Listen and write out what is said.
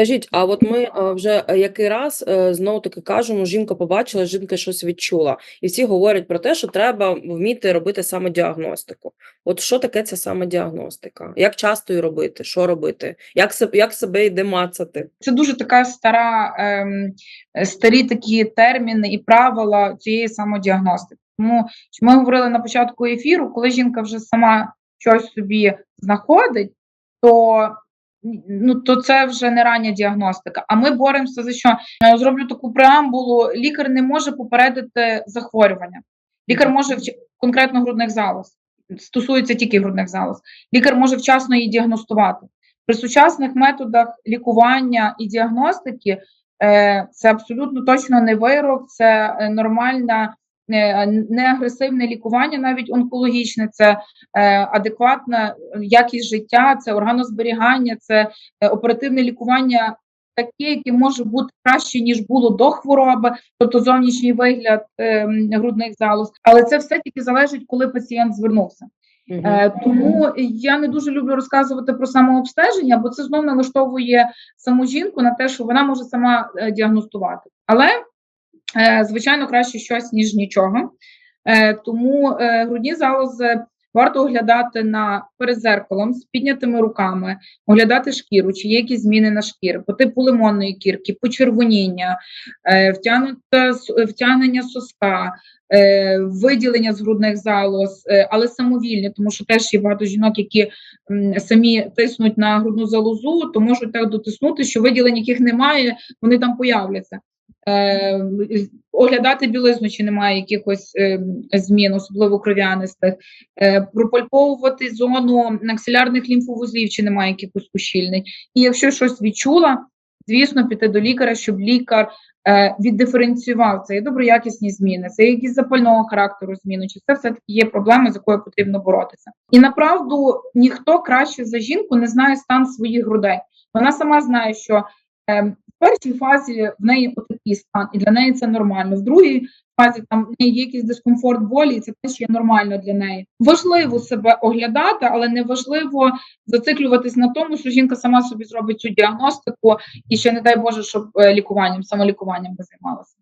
Скажіть, а от ми е, вже е, який раз е, знову таки кажемо, жінка побачила, жінка щось відчула, і всі говорять про те, що треба вміти робити самодіагностику. От що таке ця самодіагностика? Як часто її робити? Що робити? Як себе, як себе йде мацати? Це дуже така стара, ем, старі такі терміни і правила цієї самодіагностики. Тому що ми говорили на початку ефіру, коли жінка вже сама щось собі знаходить, то ну то це вже не рання діагностика. А ми боремося за що зроблю таку преамбулу: лікар не може попередити захворювання. Лікар може вч- конкретно грудних залоз, стосується тільки грудних залоз. Лікар може вчасно її діагностувати. При сучасних методах лікування і діагностики е, це абсолютно точно не вирок, це е, нормальна. Е, Неагресивне лікування, навіть онкологічне, це е, адекватна якість життя, це органозберігання, це е, оперативне лікування таке, яке може бути краще ніж було до хвороби, тобто зовнішній вигляд е, грудних залоз. Але це все тільки залежить, коли пацієнт звернувся. Е, тому я не дуже люблю розказувати про самообстеження, бо це знов налаштовує саму жінку на те, що вона може сама діагностувати. Але, звичайно, краще щось, ніж нічого. Е, тому е, грудні залози варто оглядати на перед зеркалом з піднятими руками, оглядати шкіру, чи є якісь зміни на шкірі, по типу лимонної кірки, почервоніння, е, втягнення соска, е, виділення з грудних залоз, е, але самовільні, тому що теж є багато жінок, які самі тиснуть на грудну залозу, то можуть так дотиснути, що виділень, яких немає, вони там появляться. Е, оглядати білизну, чи немає якихось е, змін, особливо кров'янистих, е, пропальповувати зону аксилярних лімфовузлів, чи немає якихось ущільнень. І якщо щось відчула, звісно, піти до лікаря, щоб лікар е, віддиференціював це є доброякісні зміни, це якісь запального характеру зміни, чи це все таки є проблема, з якою потрібно боротися. І направду ніхто краще за жінку не знає стан своїх грудей. Вона сама знає, що е, першій фазі в неї отакий стан, і для неї це нормально. В другій фазі там в неї є якийсь дискомфорт болі, і це теж є нормально для неї. Важливо себе оглядати, але не важливо зациклюватись на тому, що жінка сама собі зробить цю діагностику, і ще не дай Боже, щоб е, лікуванням, самолікуванням не займалася.